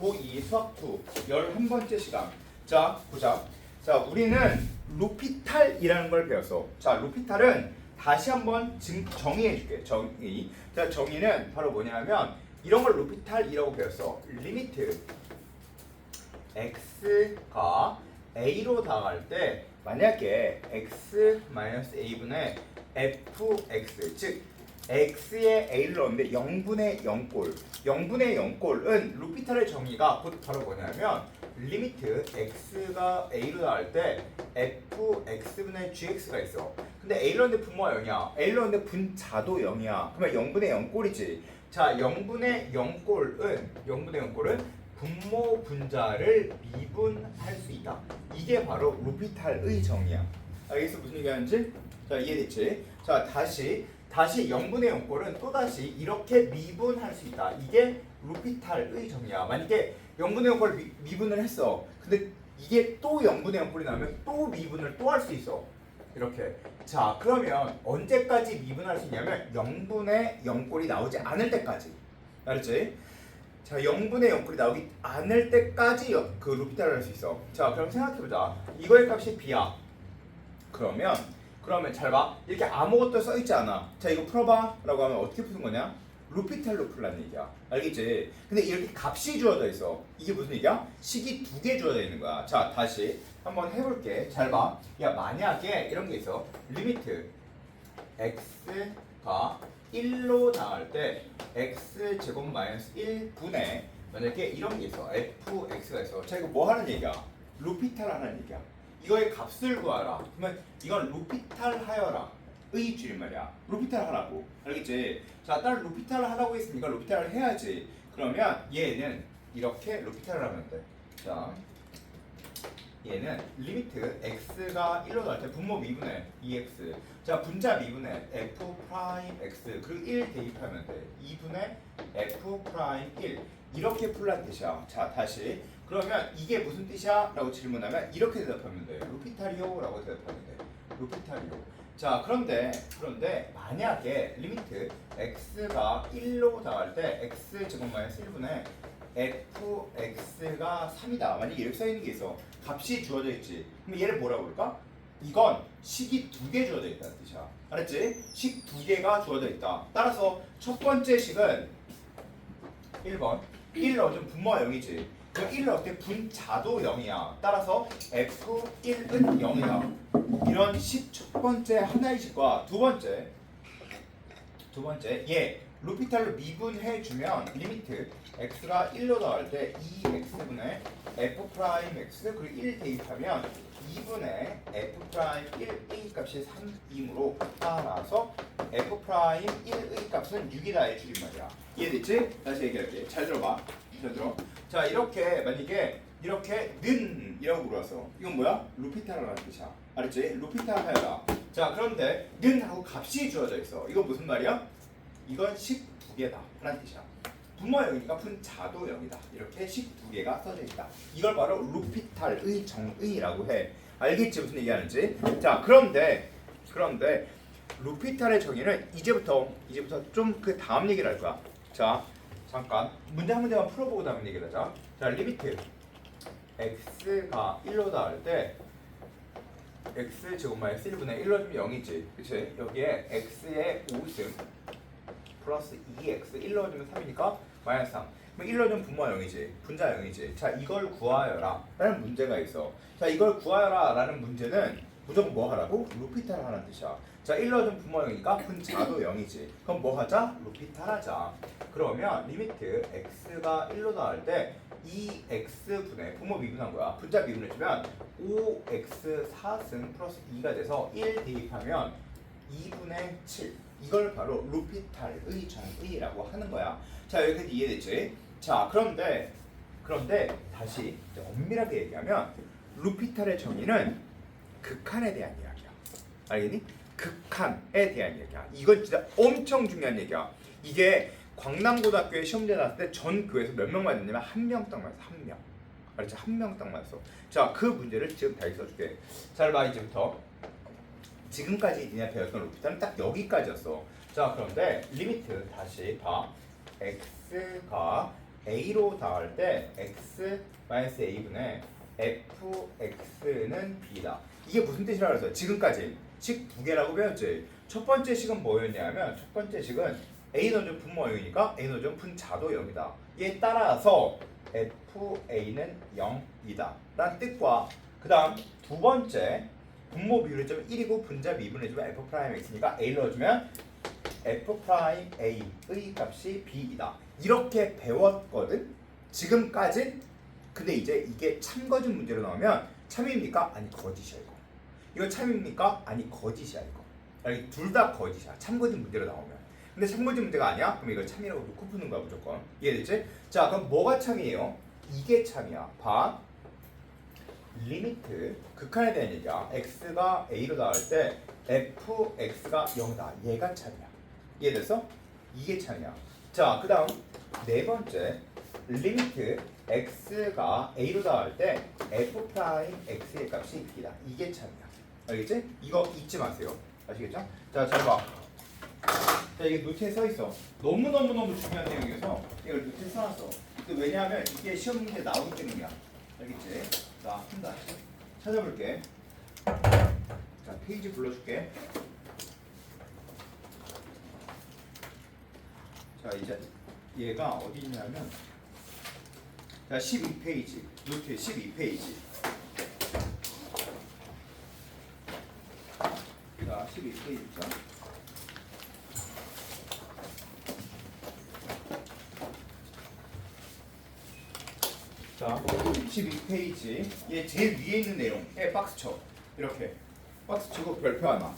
고2 수학 2 11번째 시간. 자, 보자. 자, 우리는 루피탈이라는 걸 배웠어. 자, 루피탈은 다시 한번 증, 정의해 줄게. 정의. 자, 정의는 바로 뭐냐면 이런 걸 루피탈이라고 배웠어. 리미트 x가 a로 다가갈 때 만약에 x a분의 fx 즉 x의 a를 넣었는데 0분의 0꼴. 0분의 0꼴은 루피탈의 정의가 곧 바로 뭐냐면 리미트 x가 a로 나갈 때 fx분의 gx가 있어. 근데 a를 넣었는데 분모가 0이야. A를 넣었는데 분자도 0이야. 그러면 0분의 0꼴이지. 자 0분의 0꼴은 0분의 0꼴은 분모 분자를 미분할 수 있다. 이게 바로 루피탈의 정의야. 알겠어? 무슨 얘기하는지? 자 이해됐지? 자 다시 다시 0분의 0꼴은 또다시 이렇게 미분할 수 있다. 이게 루피탈의 정의야. 만약에 0분의 0꼴 미, 미분을 했어. 근데 이게 또 0분의 0꼴이 나오면 또 미분을 또 할 수 있어. 이렇게. 자, 그러면 언제까지 미분할 수 있냐면 0분의 0꼴이 나오지 않을 때까지. 알았지? 자, 0분의 0꼴이 나오기 않을 때까지 여- 그 루피탈을 할 수 있어. 자, 그럼 생각해보자. 이거의 값이 b야. 그러면 그러면 잘 봐. 이렇게 아무것도 써 있지 않아. 자, 이거 풀어봐. 라고 하면 어떻게 푸는 거냐? 루피탈로 풀라는 얘기야. 알겠지? 근데 이렇게 값이 주어져 있어. 이게 무슨 얘기야? 식이 두 개 주어져 있는 거야. 자, 다시 한번 해볼게. 잘 봐. 야, 만약에 이런 게 있어. 리미트 x가 1로 나갈 때 x 제곱 마이너스 1분의 만약에 이런 게 있어. fx가 있어. 자, 이거 뭐 하는 얘기야? 루피탈 하는 얘기야. 이거의 값을 구하라. 그러면 이건 루피탈 하여라. 의 줄말이야. 루피탈 하라고. 알겠지? 자, 딸 루피탈 하라고 했으니까 루피탈을 해야지. 그러면 얘는 이렇게 루피탈을 하면 돼. 자, 얘는 리미트 x가 1로 나올 때 분모 미분의 2x. 자, 분자 미분의 f 프라임 x 그리고 1 대입하면 돼. 2분의 f 프라임 1. 이렇게 풀란 뜻이야. 자, 다시. 그러면 이게 무슨 뜻이야? 라고 질문하면 이렇게 대답하면 돼. 루피타리오 라고 대답하면 돼. 루피타리오. 자, 그런데 그런데 만약에 리미트 x가 1로 나갈 때 x 제곱 마이너스 1분의 fx가 3이다. 만약에 이렇게 써 있는 게 있어. 값이 주어져 있지. 그럼 얘를 뭐라고 그럴까? 이건 식이 두 개 주어져 있다는 뜻이야. 알았지? 식 두 개가 주어져 있다. 따라서 첫 번째 식은 1번 1 넣어주면 분모가 0이지. 그럼 1 넣을 때 분자도 0이야. 따라서 F1은 0이야. 이런 식 첫 번째 하나의 식과 두 번째 두 번째 얘 루피탈로 미분해 주면 리미트 x가 1로 나갈 때 2x분의 f 프라임 x 그리고 1 대입하면 2분의 f 프라임 1의 값이 3이므로 따라서 f 프라임 1의 값은 6이다 의 줄임말이야. 이해됐지? 다시 얘기할게. 잘 들어봐. 잘 들어. 자 이렇게 만약에 이렇게 는 이라고 물어서 이건 뭐야? 루피탈이라는 뜻이야. 알았지? 루피탈 하여라. 자 그런데 는 하고 값이 주어져 있어. 이건 무슨 말이야? 이건 식 두 개다. 라는 뜻이야. 분모 0이니까 분자도 0이다. 이렇게 식 두 개가 써져 있다. 이걸 바로 루피탈의 정의라고 해. 알겠지 무슨 얘기하는지? 자 그런데 그런데 루피탈의 정의는 이제부터 이제부터 좀 그 다음 얘기를 할 거야. 자 잠깐 문제 한 문제만 풀어보고 다음 얘기를 하자. 자 리미트 x가 1로 닿을 때 x 제곱 마이너스 1분의 1로 주면 0이지. 그치? 여기에 x의 5승 플러스 2x 1 넣어주면 3이니까 마이너스 3 그럼 1 넣어주면 분모가 0이지. 분자 0이지. 자 이걸 구하여라 라는 문제가 있어. 자 이걸 구하여라 라는 문제는 무조건 뭐 하라고? 루피탈 하라는 뜻이야. 자1 넣어주면 분모가 0이니까 분자도 0이지. 그럼 뭐 하자? 루피탈 하자. 그러면 리미트 x가 1로 나갈 때 2x분의 분모 미분한 거야. 분자 미분해주면 5x 4승 플러스 2가 돼서 1 대입하면 2분의 7 이걸 바로 루피탈의 정의라고 하는 거야. 자 여기까지 이해됐지? 자 그런데 그런데 다시 엄밀하게 얘기하면 루피탈의 정의는 극한에 대한 이야기야. 알겠니? 극한에 대한 얘기야. 이건 진짜 엄청 중요한 얘기야. 이게 광남고등학교에 시험제 나왔을 때 전 교에서 몇 명 맞았냐면 한 명 딱 맞았어. 한 명. 알았지? 한 명 딱 맞았어. 자 그 문제를 지금 다시 써줄게. 잘 봐 이제부터. 지금까지 니네 배웠던 루피탈은 딱 여기까지였어. 자 그런데 리미트 다시 봐. x가 a로 닿을 때 x 마이너스 a분의 fx는 b다. 이게 무슨 뜻이라고 그랬어요? 지금까지 식 두 개라고 배웠지. 첫 번째 식은 뭐였냐면 첫 번째 식은 a 노준 분모 0이니까 a 노준 분자도 0이다. 이에 따라서 fa는 0이다. 라는 뜻과 그 다음 두 번째 분모 비율이 좀 1이고 분자 미분을 주면 f 프라임 x니까 a를 넣어주면 f 프라임 a의 값이 b이다. 이렇게 배웠거든. 지금까지 근데 이제 이게 참거짓 문제로 나오면 참입니까? 아니 거짓이야 이거. 이거 참입니까? 아니 거짓이야 이거. 아니 둘 다 거짓이야. 참거짓 문제로 나오면. 근데 참거짓 문제가 아니야? 그럼 이걸 참이라고 놓고 푸는 거야 무조건. 이해됐지? 자 그럼 뭐가 참이에요? 이게 참이야. 봐. 리미트 극한에 대한 얘기야. x가 a로 나올 때 fx가 0이다. 얘가 참이야. 이해됐어? 이게 참이야. 자, 그 다음 네 번째 리미트 x가 a로 나올 때 f 프라임 x의 값이 b다. 이게 참이야. 알겠지? 이거 잊지 마세요. 아시겠죠? 자, 잘 봐. 자, 이게 노트에 써 있어. 너무 너무 너무 중요한 내용이어서 이걸 노트에 써놨어. 왜냐하면 이게 시험 문제 나오기 때문이야. 알겠지? 자, 한다. 찾아볼게. 자, 페이지 불러줄게. 자, 이제 얘가 어디 있냐면 자, 12페이지. 노트에 12페이지. 자, 12페이지죠. 자, 12페이지. 얘 제일 위에 있는 내용. 에 박스 쳐. 이렇게. 박스 치고 별표 하나.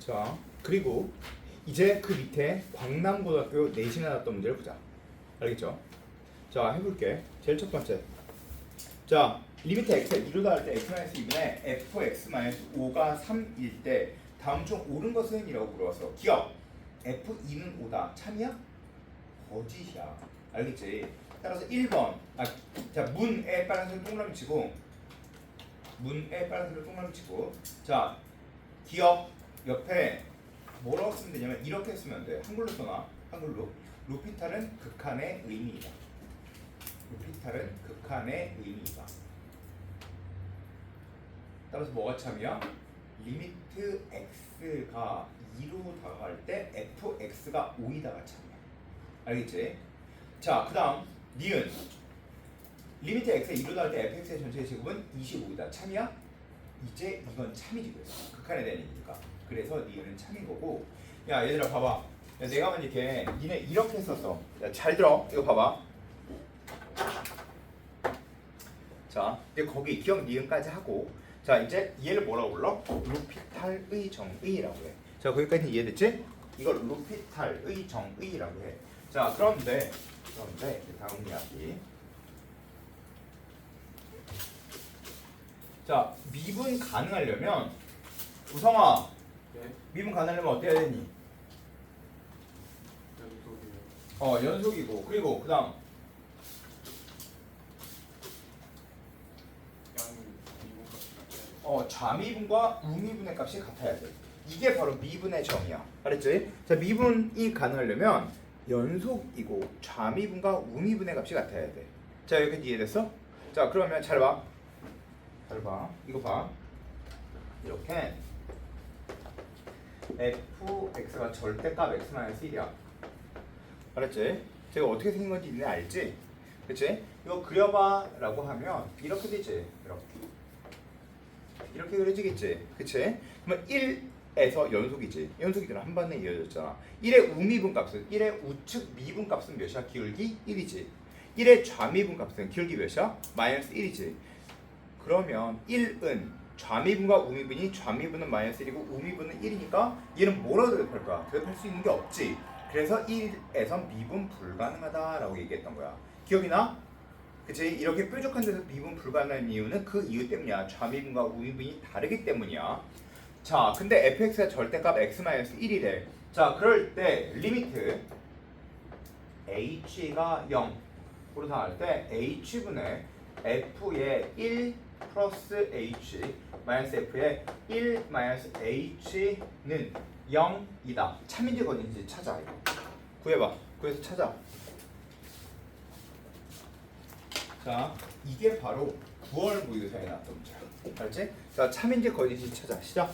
자, 그리고 이제 그 밑에 광남고등학교 내신에 나왔던 문제를 보자. 알겠죠? 자, 해볼게. 제일 첫 번째. 자, 리미트 x에 이루다 할 때 x-2분의 fx-5가 3일 때 다음 중 옳은 것은? 이라고 물어봤어. 기억. f2는 5다. 참이야? 거짓이야. 알겠지? 따라서 1번. 아, 자, 문에 빨간색 동그라미 치고 문에 빨간색 동그라미 치고 자, 기억 옆에 뭐라고 쓰면 되냐면 이렇게 쓰면 돼. 한글로 써놔. 한글로. 루피탈은 극한의 의미이다. 루피탈은 극한의 의미이다. 따라서 뭐가 참이야? 리미트 x가 2로 다가갈 때 fx가 5이 다가 참이야. 알겠지? 자, 그 다음 니은 리미트 x에 2로 다갈 때 fx의 전체 제곱은 25이다. 참이야? 이제 이건 참이지 그래서 극한에 대한 얘기니까. 그래서 니은은 참인 거고. 야 얘들아 봐봐. 야, 내가 만약 이렇게 니네 이렇게 했었어. 야, 잘 들어. 이거 봐봐. 자, 이제 거기 기억 니은까지 하고 자 이제 얘를 뭐라고 불러? 루피탈의 정의라고 해. 자 거기까지 이해됐지? 이걸 루피탈의 정의라고 해. 자 그런데 그런데 다음 이야기. 자 미분 가능하려면 우성아 네, 미분 가능하려면 어때야 되니? 연속이요. 어 연속이고 그리고 그다음 양 미분값이 같아요. 어 좌미분과 우미분의 값이 같아야 돼. 이게 바로 미분의 점이야. 알았지? 자 미분이 가능하려면 연속이고 좌미분과 우미분의 값이 같아야 돼. 자 여기 이해됐어? 자 그러면 잘 봐. 잘 봐. 이거 봐. 이렇게 fx가 절대값 x-1이야. 알았지? 제가 어떻게 생긴 건지 니네 알지? 그치? 이거 그려봐 라고 하면 이렇게 되지. 이렇게. 이렇게 그려지겠지. 그치? 그러면 1에서 연속이지. 연속이잖아. 한 번에 이어졌잖아. 1의 우미분 값은 1의 우측 미분 값은 몇이야? 기울기 1이지. 1의 좌미분 값은 기울기 몇이야? 마이너스 1이지. 그러면 1은 좌미분과 우미분이 좌미분은 마이너스 1이고 우미분은 1이니까 얘는 뭐라고 대답할 거야? 대답할 수 있는 게 없지. 그래서 1에서 미분 불가능하다라고 얘기했던 거야. 기억이 나? 그치? 이렇게 뾰족한 데서 미분 불가능한 이유는 그 이유 때문이야. 좌미분과 우미분이 다르기 때문이야. 자, 근데 fx가 절대값 x-1이래. 자, 그럴 때 리미트 h가 0으로 닿을 때 h분의 f의 1 플러스 h 마이너스 f의 1 마이너스 h는 0이다. 참인지 거인지 찾아. 구해봐. 구해서 찾아. 자, 이게 바로 9월 무효사에 나왔던 문제야. 알지? 자, 참인지 거인지 찾아. 시작.